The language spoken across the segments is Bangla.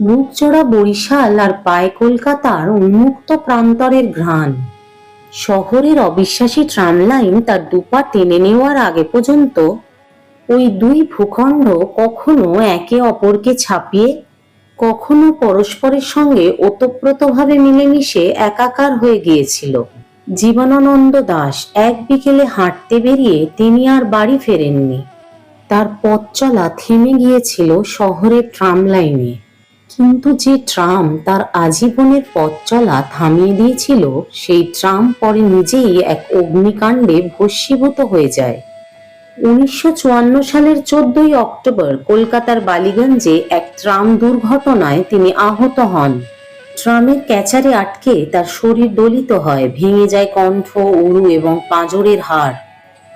বুকচোড়া বরিশাল আর পায় কলকাতার উন্মুক্ত প্রান্তরের ঘ্রাণ। শহরের অবিশ্বাসী ট্রাম লাইন তার দুপা টেনে নেওয়ার আগে পর্যন্ত ওই দুই ভূখণ্ড কখনো একে অপরকে ছাপিয়ে, কখনো পরস্পরের সঙ্গে ওতপ্রোতভাবে মিলেমিশে একাকার হয়ে গিয়েছিল। জীবনানন্দ দাস এক বিকেলে হাঁটতে বেরিয়ে তিনি আর বাড়ি ফেরেননি। তার পথ চলা থেমে গিয়েছিল শহরের ট্রাম লাইনে কিন্তু যে ট্রাম তার আজীবনের পথ চলা থামিয়ে দিয়েছিল, সেই ট্রাম পরে নিজেই এক অগ্নিকাণ্ডে ভস্মীভূত হয়ে যায়। উনিশশো চুয়ান্ন সালের চোদ্দই অক্টোবর কলকাতার বালিগঞ্জে এক ট্রাম দুর্ঘটনায় তিনি আহত হন। ট্রামের ক্যাচারে আটকে তার শরীর দলিত হয়, ভেঙে যায় কণ্ঠ, উরু এবং পাঁজরের হাড়।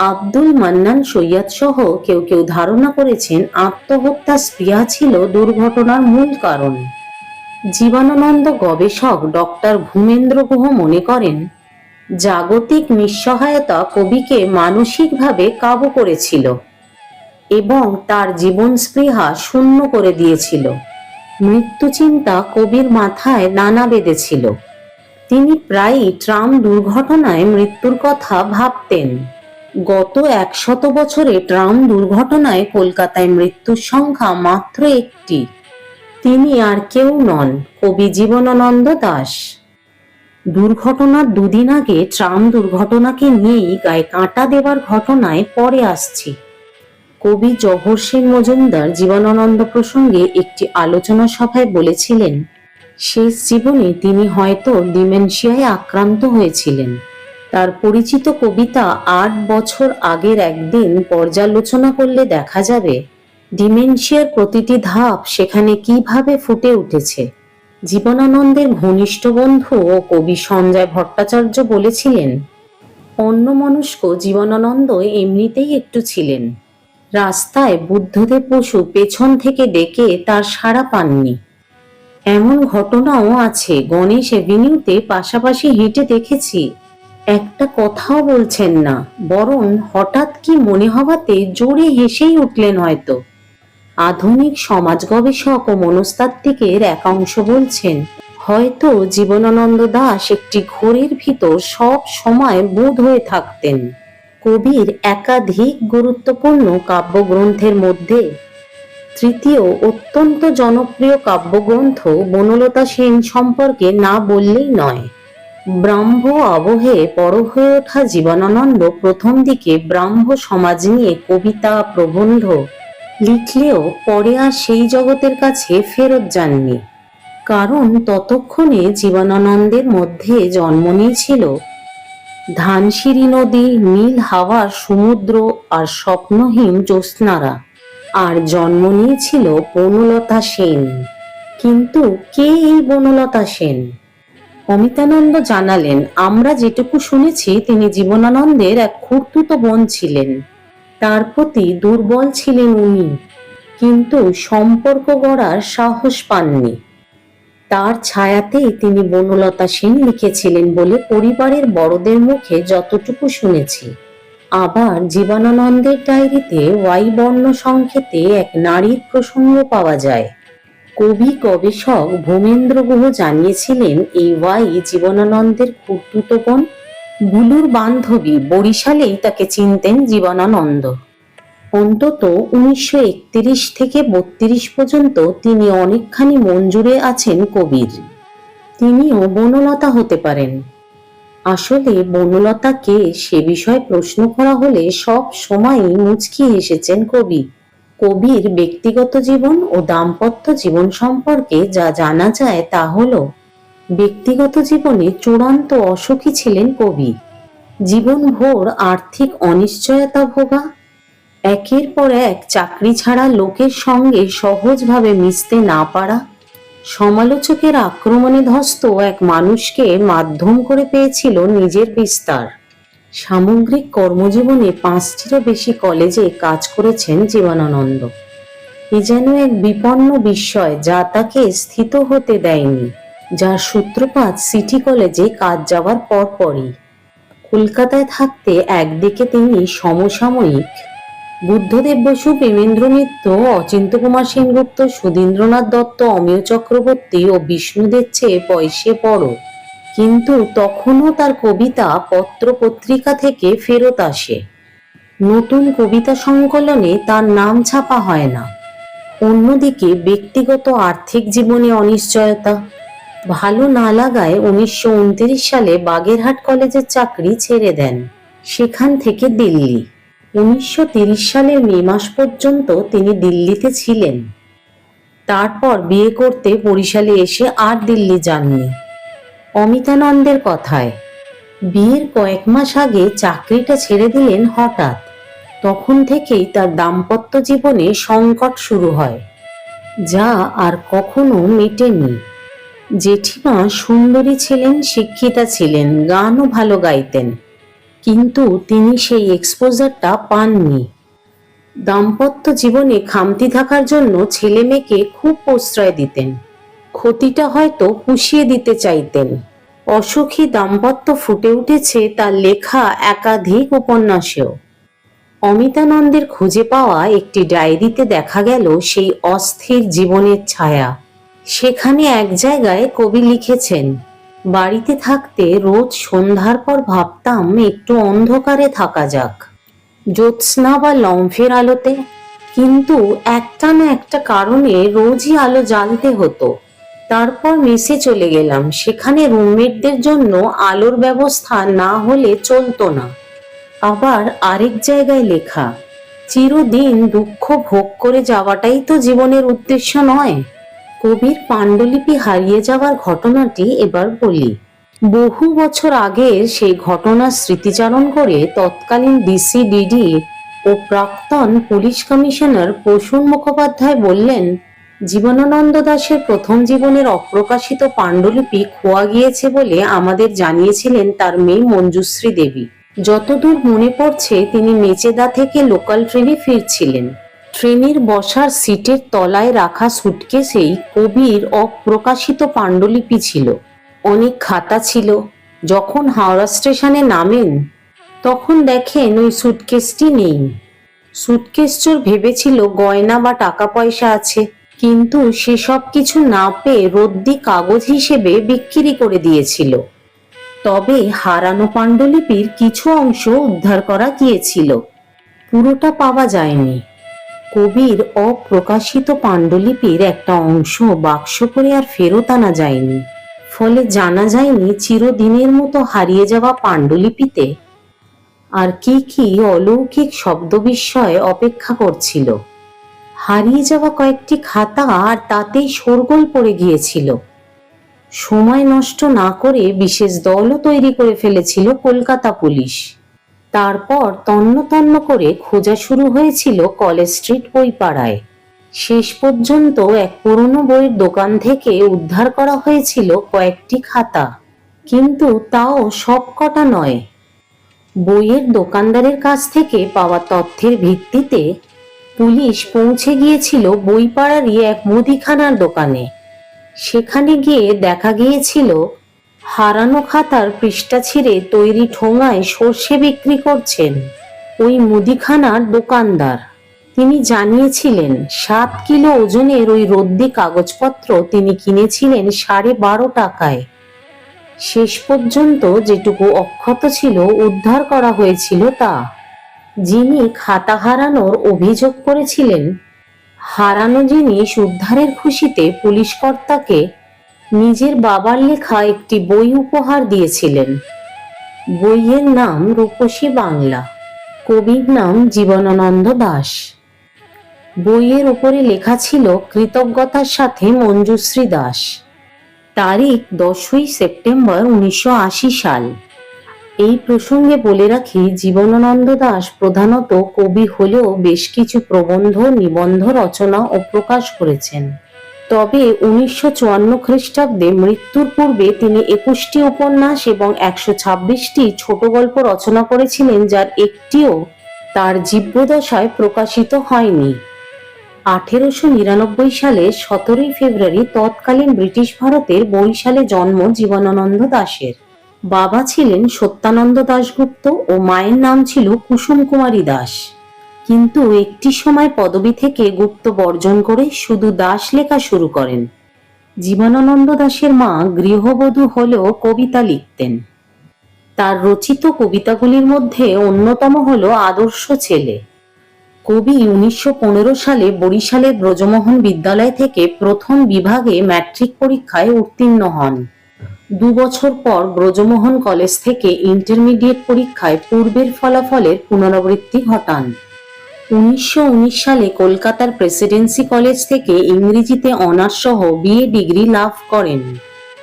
আব্দুল মান্নান সৈয়দ সহ কেউ কেউ ধারণা করেছেন আত্মহত্যা স্পৃহা ছিল দুর্ঘটনার মূল কারণ। জীবনানন্দ গবেষক ডক্টর ভূমেন্দ্র গুহ মনে করেন, জাগতিক নিঃসহায়তা কবিকে মানসিকভাবে কাবু করেছিল এবং তার জীবন স্পৃহা শূন্য করে দিয়েছিল। মৃত্যু চিন্তা কবির মাথায় নানা বেঁধেছিল তিনি প্রায়ই ট্রাম দুর্ঘটনায় মৃত্যুর কথা ভাবতেন। গত একশত বছরে ট্রাম দুর্ঘটনায় কলকাতায় মৃত্যুর সংখ্যা মাত্র একটি। তিনি আর কেউ নন, কবি জীবনানন্দ দাস। দুর্ঘটনার দুদিন আগে ট্রাম দুর্ঘটনাকে নিয়েই গায়ে কাঁটা দেওয়ার ঘটনায় পরে আসছি। কবি জহর সেন মজুমদার জীবনানন্দ প্রসঙ্গে একটি আলোচনা সভায় বলেছিলেন, শেষ জীবনে তিনি হয়তো ডিমেনশিয়ায় আক্রান্ত হয়েছিলেন। তার পরিচিত কবিতা আট বছর আগের একদিন পর্যালোচনা করলে দেখা যাবে, ডিমেনশিয়ার প্রতিটি ধাপ সেখানে কীভাবে ফুটে উঠেছে। জীবনানন্দের ঘনিষ্ঠ বন্ধু ও কবি সঞ্জয় ভট্টাচার্য বলেছিলেন, অন্যমনস্ক জীবনানন্দ এমনিতেই একটু ছিলেন। রাস্তায় বুদ্ধদেব বসু পেছন থেকে ডেকে তার সাড়া পাননি। এমন ঘটনাও আছে গণেশ এভিনিউতে পাশাপাশি হেঁটে দেখেছি। একটা কথাও বলছেন না, বরং হঠাৎ কি মনে হওয়াতে জোরে হেসেই উঠলেন হয়তো। আধুনিক সমাজ গবেষক ও মনস্তাত্ত্বিকের একাংশ বলছেন, হয়তো জীবনানন্দ দাস একটি ঘোরের ভিতর সব সময় বোধ হয়ে থাকতেন। কবির একাধিক গুরুত্বপূর্ণ কাব্যগ্রন্থের মধ্যে তৃতীয় অত্যন্ত জনপ্রিয় কাব্যগ্রন্থ বনলতা সেন সম্পর্কে না বললেই নয়। ব্রাহ্ম আবহে বড় হয়ে ওঠা জীবনানন্দ প্রথম দিকে ব্রাহ্ম সমাজ নিয়ে কবিতা প্রবন্ধ লিখলেও পরে আর সেই জগতের কাছে ফেরত যাননি। কারণ ততক্ষণে জীবনানন্দের মধ্যে জন্ম নিয়েছিল। ধানসিঁড়ি নদী, নীল হাওয়ার সমুদ্র আর স্বপ্নহীন জ্যোৎস্নারা। আর জন্ম নিয়েছিল বনলতা সেন। কিন্তু কে এই বনলতা সেন? অমিতানন্দ জানালেন, আমরা যেটুকু শুনেছি, তিনি জীবনানন্দের এক খুঁড়তুতো বোন ছিলেন। তার প্রতি দুর্বল ছিলেন উনি, কিন্তু সম্পর্ক গড়ার সাহস পাননি। তার ছায়াতেই তিনি বনলতা সেন লিখেছিলেন বলে পরিবারের বড়দের মুখে যতটুকু শুনেছি। আবার জীবনানন্দের ডায়েরিতে ওয়াই বর্ণ সংকেতে এক নারীর প্রসঙ্গ পাওয়া যায়। কবি গবেষক ভূমেন্দ্র গুহ জানিয়েছিলেন এই ওয়াই জীবনানন্দের খুঁড়তুতো বোন। বুলুর বান্ধবী বরিশালেই তাকে চিনতেন জীবনানন্দ। অন্তত উনিশশো একত্রিশ থেকে বত্রিশ পর্যন্ত তিনি অনেকখানি জুড়ে আছেন কবির। তিনিও বনলতা হতে পারেন। আসলে বনলতা কে সে বিষয়ে প্রশ্ন করা হলে সব সময়ই মুচকি হেসেছেন কবি। কবির ব্যক্তিগত জীবন ও দাম্পত্য জীবন সম্পর্কে যা জানা যায় তা হল, ব্যক্তিগত জীবনে চূড়ান্ত অসুখী ছিলেন কবি। জীবনভর আর্থিক অনিশ্চয়তা ভোগা, একের পর এক চাকরি ছাড়া লোকের সঙ্গে সহজভাবে মিশতে না পারা, সমালোচকের আক্রমণে ধস্ত এক মানুষকে মাধ্যম করে পেয়েছিল নিজের বিস্তার। সামগ্রিক কর্মজীবনে পাঁচটিরও বেশি কলেজে কাজ করেছেন জীবনানন্দ। এ যেন এক বিপন্ন বিস্ময় যা তাকে স্থিত হতে দেয়নি, যার সূত্রপাত সিটি কলেজে কাজ যাওয়ার পরপরই। কলকাতায় থাকতে একদিকে তিনি সমসাময়িক বুদ্ধদেব বসু, প্রেমেন্দ্র মিত্র, অচিন্ত কুমার সেনগুপ্ত, সুধীন্দ্রনাথ দত্ত, অমিয় চক্রবর্তী ও বিষ্ণুদের চেয়ে পয়সে বড়। কিন্তু তখনও তার কবিতা পত্র পত্রিকা থেকে ফেরত আসে। নতুন কবিতা সংকলনে তার নাম ছাপা হয় না। অন্যদিকে ব্যক্তিগত আর্থিক জীবনে অনিশ্চয়তা। ভালো না লাগায় উনিশশো উনত্রিশ সালে বাগেরহাট কলেজের চাকরি ছেড়ে দেন। সেখান থেকে দিল্লি। উনিশশো সালের মে মাস পর্যন্ত তিনি দিল্লিতে ছিলেন। তারপর বিয়ে করতে বরিশালে এসে আর দিল্লি যাননি। অমিতানন্দের কথায়। বিয়ের কয়েক মাস আগে চাকরিটা ছেড়ে দিলেন হঠাৎ। তখন থেকেই তার দাম্পত্য জীবনে সংকট শুরু হয়। যা আর কখনো মেটেনি। জেঠিমা সুন্দরী ছিলেন, শিক্ষিতা ছিলেন, গানও ভালো গাইতেন। কিন্তু তিনি সেই এক্সপোজারটা পাননি। দাম্পত্য জীবনে খামতি থাকার জন্য ছেলে মেয়েকে খুব প্রশ্রয় দিতেন। ক্ষতিটা হয়তো পুষিয়ে দিতে চাইতেন। অসুখী দাম্পত্য ফুটে উঠেছে তার লেখা একাধিক উপন্যাসেও। অমিতানন্দের খুঁজে পাওয়া একটি ডায়েরিতে দেখা গেল সেই অস্থির জীবনের ছায়া। সেখানে এক জায়গায় কবি লিখেছেন, বাড়িতে থাকতে রোজ সন্ধ্যার পর ভাবতাম একটু অন্ধকারে থাকা যাক। জ্যোৎস্না বা লম্ফের আলোতে। কিন্তু একটা না একটা কারণে রোজই আলো জ্বালতে হতো। তারপর মেসে চলে গেলাম। সেখানে রুমমেটদের জন্য আলোর ব্যবস্থা না হলে চলতো না। আবার আরেক জায়গায় লেখা, চিরদিন দুঃখ ভোগ করে যাওয়াটাই তো জীবনের উদ্দেশ্য নয়। কবির পাণ্ডুলিপি হারিয়ে যাওয়ার ঘটনাটি এবার বলি। বহু বছর আগের সেই ঘটনার স্মৃতিচারণ করে তৎকালীন ডিসিডিডি ও প্রাক্তন পুলিশ কমিশনার প্রসূন মুখোপাধ্যায় বললেন জীবনানন্দ দাশের প্রথম জীবনের অপ্রকাশিত পাণ্ডুলিপি খোয়া গিয়েছে বলে আমাদের জানিয়েছিলেন তার মেয়ে মঞ্জুশ্রী দেবী। যতদূর মনে পড়ছে, তিনি মেচেদা থেকে লোকাল ট্রেনে ফিরছিলেন। ট্রেনের বসার সিটের তলায় রাখা সুটকেসেই কবির অপ্রকাশিত পাণ্ডুলিপি ছিল। অনেক খাতা ছিল। যখন হাওড়া স্টেশনে নামেন, তখন দেখেন ওই সুটকেসটি নেই। সুটকেস চোর ভেবেছিল গয়না বা টাকা পয়সা আছে। কিন্তু সেসব কিছু না পেয়ে রদ্দি কাগজ হিসেবে বিক্রি করে দিয়েছিল। তবে হারানো পাণ্ডুলিপির কিছু অংশ উদ্ধার করা গিয়েছিল। পুরোটা পাওয়া যায়নি। কবির অপ্রকাশিত পাণ্ডুলিপির একটা অংশ বাক্স করে আর ফেরত আনা যায়নি। ফলে জানা যায়নি চিরদিনের মতো হারিয়ে যাওয়া পাণ্ডুলিপিতে আর কি কি অলৌকিক শব্দ বিস্ময় অপেক্ষা করছিল। হারিয়ে যাওয়া কয়েকটি খাতা আর তাতেই শোরগোল পড়ে গিয়েছিল। সময় নষ্ট না করে বিশেষ দলও তৈরি করে ফেলেছিল কলকাতা পুলিশ। তারপর তন্ন তন্ন করে খোঁজা শুরু হয়েছিল কলেজ স্ট্রিট বইপাড়ায়। শেষ পর্যন্ত এক পুরনো বইয়ের দোকান থেকে উদ্ধার করা হয়েছিল কয়েকটি খাতা। কিন্তু তাও সব কটা নয়। বইয়ের দোকানদারের কাছ থেকে পাওয়া তথ্যের ভিত্তিতে পুলিশ পৌঁছে গিয়েছিল বইপাড়ারই এক মুদিখানার দোকানে। সেখানে গিয়ে দেখা গিয়েছিল, হারানো খাতার পৃষ্ঠা ছিঁড়ে তৈরি ঠোঙায় সর্ষে বিক্রি করছেন ওই মুদিখানার দোকানদার। তিনি জানিয়েছিলেন, সাত কিলো ওজনের ওই রদ্দি কাগজপত্র তিনি কিনেছিলেন সাড়ে বারো টাকায়। শেষ পর্যন্ত যেটুকু অক্ষত ছিল উদ্ধার করা হয়েছিল তা। যিনি খাতা হারানোর অভিযোগ করেছিলেন, হারানো জিনিস উদ্ধারের খুশিতে পুলিশ কর্তাকে নিজের বাবার লেখা একটি বই উপহার দিয়েছিলেন। বইয়ের নাম রূপসী বাংলা, কবির নাম জীবনানন্দ দাস। বইয়ের উপরে লেখা ছিল কৃতজ্ঞতার সাথে মঞ্জুশ্রী দাস। তারিখ দশই সেপ্টেম্বর উনিশশো আশি সাল। এই প্রসঙ্গে বলে রাখি, জীবনানন্দ দাস প্রধানত কবি হলেও বেশ কিছু প্রবন্ধ, নিবন্ধ রচনা ও প্রকাশ করেছেন। তবে উনিশশো চুয়ান্ন খ্রিস্টাব্দে মৃত্যুর পূর্বে তিনি একুশটি উপন্যাস এবং একশো ছাব্বিশটি ছোট গল্প রচনা করেছিলেন, যার একটিও তার জীব্যদশায় প্রকাশিত হয়নি। আঠেরোশো নিরানব্বই সালে সতেরোই ফেব্রুয়ারি তৎকালীন ব্রিটিশ ভারতের বরিশালে জন্ম জীবনানন্দ দাশের বাবা ছিলেন সত্যানন্দ দাশগুপ্ত ও মায়ের নাম ছিল কুসুম কুমারী দাস। কিন্তু একটি সময় পদবী থেকে গুপ্ত বর্জন করে শুধু দাস লেখা শুরু করেন। জীবনানন্দ দাশের মা গৃহবধূ হলেও কবিতা লিখতেন। তার রচিত কবিতাগুলির মধ্যে অন্যতম হল আদর্শ ছেলে। কবি উনিশশো পনেরো সালে বরিশালের ব্রজমোহন বিদ্যালয় থেকে প্রথম বিভাগে ম্যাট্রিক পরীক্ষায় উত্তীর্ণ হন। দু বছর পর ব্রজমোহন কলেজ থেকে ইন্টারমিডিয়েট পরীক্ষায় পূর্বের ফলাফলের পুনরাবৃত্তি ঘটান। উনিশশো উনিশ সালে কলকাতার প্রেসিডেন্সি কলেজ থেকে ইংরেজিতে অনার্স সহ বিএ ডিগ্রি লাভ করেন।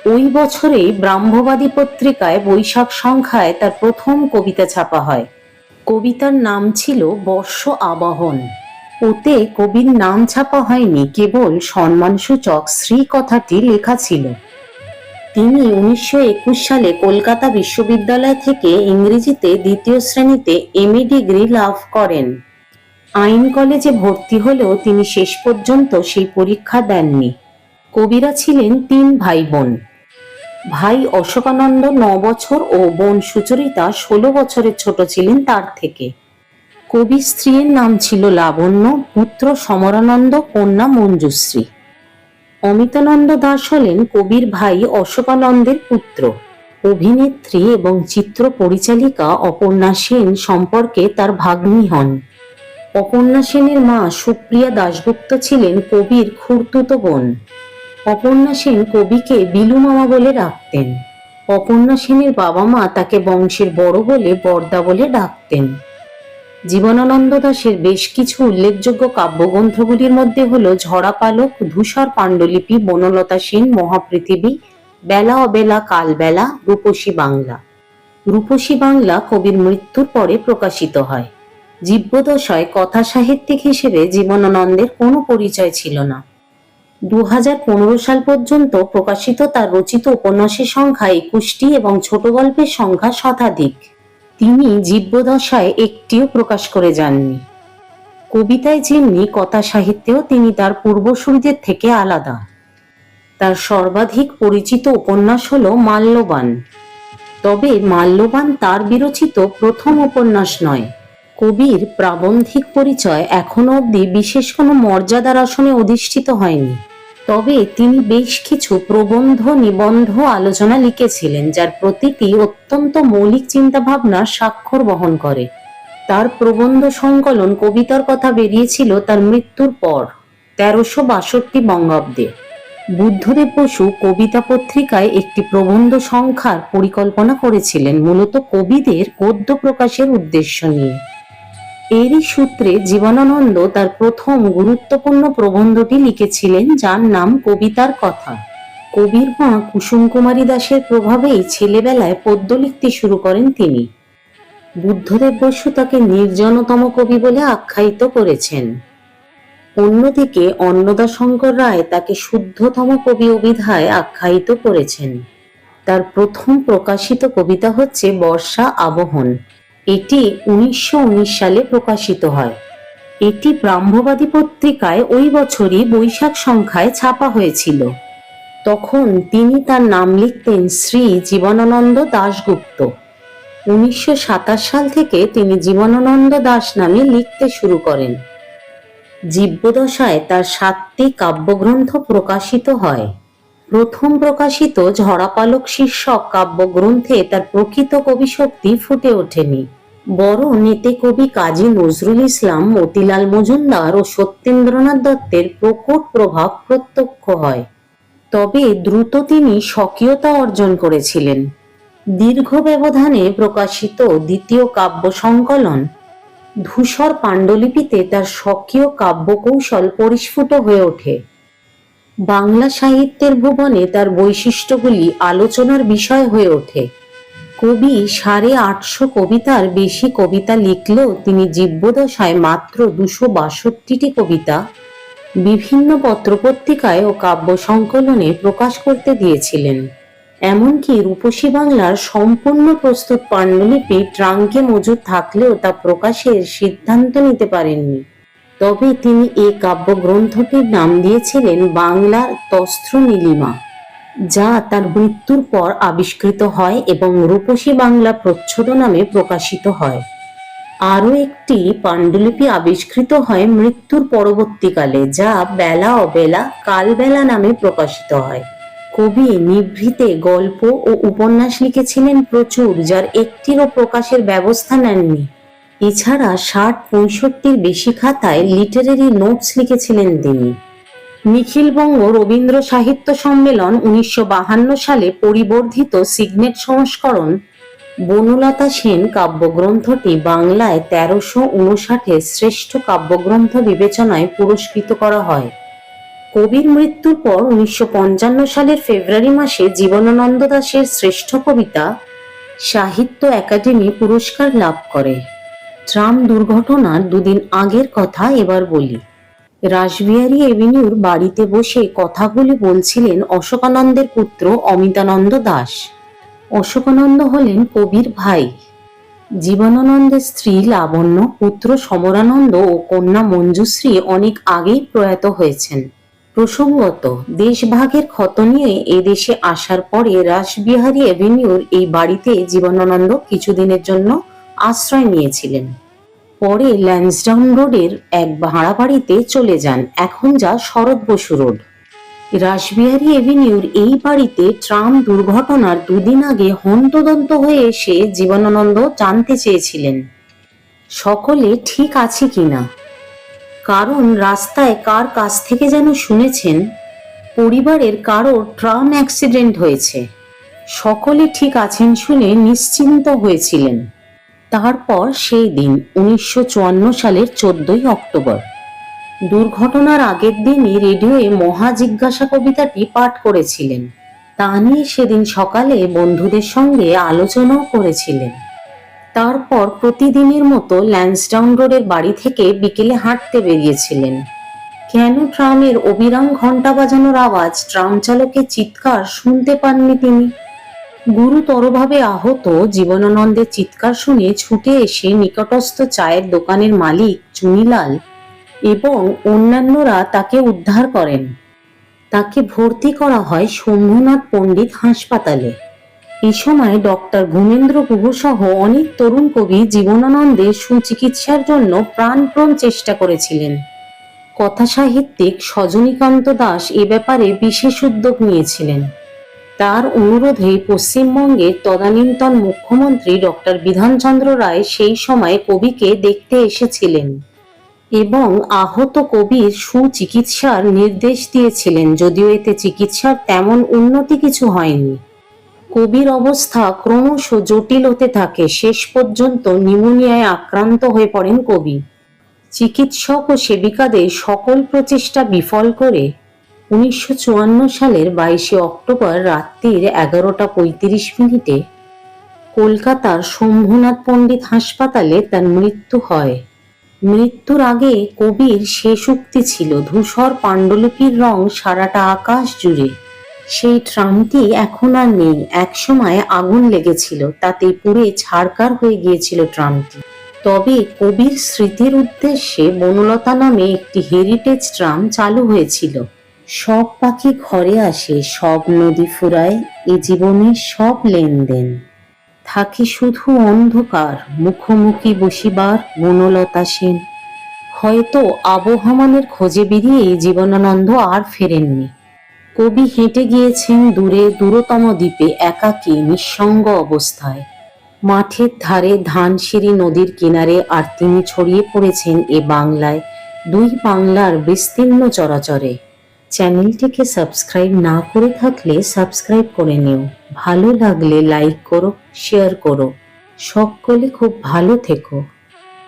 ওই বছরেই ব্রাহ্মবাদী পত্রিকায় বৈশাখ সংখ্যায় তার প্রথম কবিতা ছাপা হয়। কবিতার নাম ছিল বর্ষ আবাহন। ওতে কবির নাম ছাপা হয়নি, কেবল সম্মানসূচক শ্রী কথাটি লেখা ছিল। তিনি উনিশশো একুশ সালে কলকাতা বিশ্ববিদ্যালয় থেকে ইংরেজিতে দ্বিতীয় শ্রেণীতে এমএ ডিগ্রি লাভ করেন। আইন কলেজে ভর্তি হলেও তিনি শেষ পর্যন্ত সেই পরীক্ষা দেননি। কবিরা ছিলেন তিন ভাই বোন ভাই অশোকানন্দ ন বছর ও বোন সুচরিতা ষোলো বছরের ছোট ছিলেন তার থেকে। কবি স্ত্রীর নাম ছিল লাবণ্য, পুত্র সমরানন্দ, কন্যা মঞ্জুশ্রী। অমিতানন্দ দাস হলেন কবির ভাই অশোকানন্দের পুত্র। অভিনেত্রী এবং চিত্র পরিচালিকা অপর্ণা সেন সম্পর্কে তার ভাগ্নি হন। অপর্ণা সেনের মা সুপ্রিয়া দাশগুপ্ত ছিলেন কবির খুড়তুতো বোন। অপর্ণা সেন কবিকে বিলু মামা বলে ডাকতেন। অপর্ণা সেনের বাবা মা তাকে বংশের বড় বলে বর্দা বলে ডাকতেন। জীবনানন্দ দাশের বেশ কিছু উল্লেখযোগ্য কাব্যগ্রন্থগুলির মধ্যে হল ঝরাপালক ধূসর পাণ্ডুলিপি, বনলতা সেন, মহাপৃথিবী, বেলা অবেলা কালবেলা, রূপসী বাংলা। রূপসী বাংলা কবির মৃত্যুর পরে প্রকাশিত হয়। জীব্যদশায় কথা সাহিত্যিক হিসেবে জীবনানন্দের কোনো পরিচয় ছিল না। দু হাজার পনেরো সাল পর্যন্ত প্রকাশিত তার রচিত উপন্যাসের সংখ্যা একুশটি এবং ছোট গল্পের সংখ্যা শতাধিক। তিনি জীব্যদশায় একটিও প্রকাশ করে যাননি। কবিতায় যেমনি কথা সাহিত্যেও তিনি তার পূর্বসূরিদের থেকে আলাদা। তার সর্বাধিক পরিচিত উপন্যাস হল মাল্যবান। তবে মাল্যবান তার বিরচিত প্রথম উপন্যাস নয়। কবির প্রাবন্ধিক পরিচয় এখনও অবধি বিশেষ কোনো মর্যাদার আসনে অধিষ্ঠিত হয়নি। তবে তিনি বেশ কিছু প্রবন্ধ নিবন্ধ আলোচনা লিখেছিলেন, যার প্রতিটি অত্যন্ত মৌলিক চিন্তাভাবনার স্বাক্ষর বহন করে। তার প্রবন্ধ সংকলন কবিতার কথা বেরিয়েছিল তার মৃত্যুর পর, তেরোশো বাষট্টি বঙ্গাব্দে। বুদ্ধদেব বসু কবিতা পত্রিকায় একটি প্রবন্ধ সংখ্যার পরিকল্পনা করেছিলেন, মূলত কবিদের গদ্য প্রকাশের উদ্দেশ্য নিয়ে। এরই সূত্রে জীবনানন্দ তার প্রথম গুরুত্বপূর্ণ প্রবন্ধটি লিখেছিলেন, যার নাম কবিতার কথা। কবির মা কুসুম কুমারী দাসের প্রভাবেই ছেলেবেলায় পদ্য লিখতে শুরু করেন তিনি। বুদ্ধদেব বসু তাকে নির্জনতম কবি বলে আখ্যায়িত করেছেন। অন্যদিকে অন্নদা শঙ্কর রায় তাকে শুদ্ধতম কবি অভিধায় আখ্যায়িত করেছেন। তার প্রথম প্রকাশিত কবিতা হচ্ছে বর্ষা আবহন। এটি উনিশশো উনিশ সালে প্রকাশিত হয়। এটি ব্রাহ্মবাদী পত্রিকায় ওই বছরই বৈশাখ সংখ্যায় ছাপা হয়েছিল। তখন তিনি তার নাম লিখতেন শ্রী জীবনানন্দ দাশগুপ্ত। উনিশশো সাতাশ সাল থেকে তিনি জীবনানন্দ দাস নামে লিখতে শুরু করেন। জীব্যদশায় তার সাতটি কাব্যগ্রন্থ প্রকাশিত হয়। প্রথম প্রকাশিত ঝরাপালক শীর্ষক কাব্যগ্রন্থে তার প্রকৃত কবিশক্তি ফুটে ওঠেনি। বরং এতে কবি কাজী নজরুল ইসলাম, মতিলাল মজুমদার ও সত্যেন্দ্রনাথ দত্তের প্রকট প্রভাব প্রত্যক্ষ হয়। তবে দ্রুত তিনি স্বকীয়তা অর্জন করেছিলেন। দীর্ঘ ব্যবধানে প্রকাশিত দ্বিতীয় কাব্য সংকলন, ধূসর পাণ্ডুলিপিতে তার স্বকীয় কাব্যকৌশল পরিস্ফুট হয়ে ওঠে। বাংলা সাহিত্যের ভুবনে তার বৈশিষ্ট্যগুলি আলোচনার বিষয় হয়ে ওঠে। কবি সাড়ে আটশো কবিতার বেশি কবিতা লিখলেও তিনি জীব্যদশায় মাত্র দুশো বাষট্টিটি কবিতা বিভিন্ন পত্রপত্রিকায় ও কাব্য সংকলনে প্রকাশ করতে দিয়েছিলেন। এমনকি রূপসী বাংলার সম্পূর্ণ প্রস্তুত পাণ্ডুলিপি ট্রাঙ্কে মজুদ থাকলেও তা প্রকাশের সিদ্ধান্ত নিতে পারেননি। তবে তিনি এই কাব্যগ্রন্থটির নাম দিয়েছিলেন বাংলার তস্ত্র নীলিমা। যা তার মৃত্যুর পর আবিষ্কৃত হয় এবং রূপসী বাংলা প্রচ্ছদ নামে প্রকাশিত হয়। আরও একটি পাণ্ডুলিপি আবিষ্কৃত হয় মৃত্যুর পরবর্তীকালে, যা বেলা অবেলা, কালবেলা নামে প্রকাশিত হয়। কবি নিভৃতে গল্প ও উপন্যাস লিখেছিলেন প্রচুর, যার একটিরও প্রকাশের ব্যবস্থা নেননি। এছাড়া ষাট পঁয়ষট্টির বেশি খাতায় লিটারেরি নোটস লিখেছিলেন তিনি। নিখিলবঙ্গ রবীন্দ্র সাহিত্য সম্মেলন উনিশশো সালে পরিবর্ধিত সিগনেট সংস্করণ বনলতা সেন কাব্যগ্রন্থটি বাংলায় তেরোশো উনষাটে শ্রেষ্ঠ কাব্যগ্রন্থ বিবেচনায় পুরস্কৃত করা হয়। কবির মৃত্যুর পর উনিশশো পঞ্চান্ন সালের ফেব্রুয়ারি মাসে জীবনানন্দ দাশের শ্রেষ্ঠ কবিতা সাহিত্য একাডেমি পুরস্কার লাভ করে। ট্রাম দুর্ঘটনার দুদিন আগের কথা এবার বলি। রাসবিহারী এভিনিউর বাড়িতে বসে কথাগুলি বলছিলেন অশোকানন্দের পুত্র অমিতানন্দ দাস। অশোকানন্দ হলেন কবির ভাই। জীবনানন্দের স্ত্রী লাবণ্য, পুত্র সমরানন্দ ও কন্যা মঞ্জুশ্রী অনেক আগেই প্রয়াত হয়েছেন। প্রসঙ্গত, দেশভাগের ক্ষত নিয়ে এদেশে আসার পরে রাসবিহারী এভিনিউর এই বাড়িতে জীবনানন্দ কিছুদিনের জন্য আশ্রয় নিয়েছিলেন। পরে ল্যান্সডাউন রোডের এক ভাড়া বাড়িতে চলে যান। এখন যা শরৎ বসু রোড। রাসবিহারী এভিনিউর এই বাড়িতে ট্রাম দুর্ঘটনার দুদিন আগে হন্তদন্ত হয়ে এসে জীবনানন্দ জানতে চেয়েছিলেন। সকলে ঠিক আছে কিনা কারণ রাস্তায় কার কাছ থেকে যেন শুনেছেন, পরিবারের কারও ট্রাম অ্যাক্সিডেন্ট হয়েছে। সকলে ঠিক আছেন শুনে নিশ্চিন্ত হয়েছিলেন। তারপর সেই দিন, উনিশশো চুয়ান্ন সালের চোদ্দই অক্টোবর। দুর্ঘটনার আগের দিনই রেডিওয়ে মহা জিজ্ঞাসা কবিতাটি পাঠ করেছিলেন। তা নিয়ে সেদিন সকালে বন্ধুদের সঙ্গে আলোচনাও করেছিলেন। তারপর প্রতিদিনের মতো ল্যান্সডাউন রোডের বাড়ি থেকে বিকেলে হাঁটতে বেরিয়েছিলেন। কেন ট্রামের অবিরাম ঘণ্টা বাজানোর আওয়াজ, ট্রাম চালকের চিৎকার শুনতে পাননি তিনি? গুরুতরভাবে আহত জীবনানন্দের চিৎকার শুনে ছুটে এসে নিকটস্থ চায়ের দোকানের মালিক চুনিলাল এবং অন্যান্যরা তাকে উদ্ধার করেন। তাকে ভর্তি করা হয় শম্ভুনাথ পণ্ডিত হাসপাতালে। এই সময় ডক্টর ঘুমেন্দ্র গুহ সহ অনেক তরুণ কবি জীবনানন্দের সুচিকিৎসার জন্য প্রাণপ্রণ চেষ্টা করেছিলেন। কথা সাহিত্যিক সজনীকান্ত দাস এ ব্যাপারে বিশেষ উদ্যোগ নিয়েছিলেন। তার অনুরোধে পশ্চিমবঙ্গের তদানীন্তন মুখ্যমন্ত্রী ডক্টর বিধানচন্দ্র রায় সেই সময় কবিকে দেখতে এসেছিলেন এবং আহত কবির সুচিকিৎসার নির্দেশ দিয়েছিলেন, যদিও এতে চিকিৎসার তেমন উন্নতি কিছু হয়নি। কবির অবস্থা ক্রমশ জটিল হতে থাকে, শেষ পর্যন্ত নিউমোনিয়ায় আক্রান্ত হয়ে পড়েন কবি। চিকিৎসক ও সেবিকাদের সকল প্রচেষ্টা বিফল করে উনিশশো চুয়ান্ন সালের বাইশে অক্টোবর রাত্রির এগারোটা পঁয়ত্রিশ মিনিটে কলকাতার শম্ভুনাথ পণ্ডিত হাসপাতালে তার মৃত্যু হয়। মৃত্যুর আগে কবির শেষ উক্তি ছিল, ধূসর পাণ্ডুলিপির রং সারাটা আকাশ জুড়ে। সেই ট্রামটি এখন আর নেই। একসময় আগুন লেগেছিল তাতে পুড়ে ছাড়কার হয়ে গিয়েছিল ট্রামটি তবে কবির স্মৃতির উদ্দেশ্যে বনলতা নামে একটি হেরিটেজ ট্রাম চালু হয়েছিল। সব পাখি ঘরে আসে, সব নদী ফুরায়, এ জীবনে সব লেনদেন। থাকে শুধু অন্ধকার, মুখোমুখি বসিবার বনলতা সেন। হয়তো আবহমানের খোঁজে বেরিয়ে এই জীবনানন্দ আর ফেরেননি। কবি হেঁটে গিয়েছেন দূরে দূরতম দ্বীপে, একাকী, নিঃসঙ্গ অবস্থায়। মাঠের ধারে ধানসিঁড়ি নদীর কিনারে আর তিনি ছড়িয়ে পড়েছেন এ বাংলায়, দুই বাংলার বিস্তীর্ণ চরাচরে। চ্যানেলটিকে সাবস্ক্রাইব না করে থাকলে সাবস্ক্রাইব করে নিও। ভালো লাগলে লাইক করো, শেয়ার করো। সকলে খুব ভালো থেকো।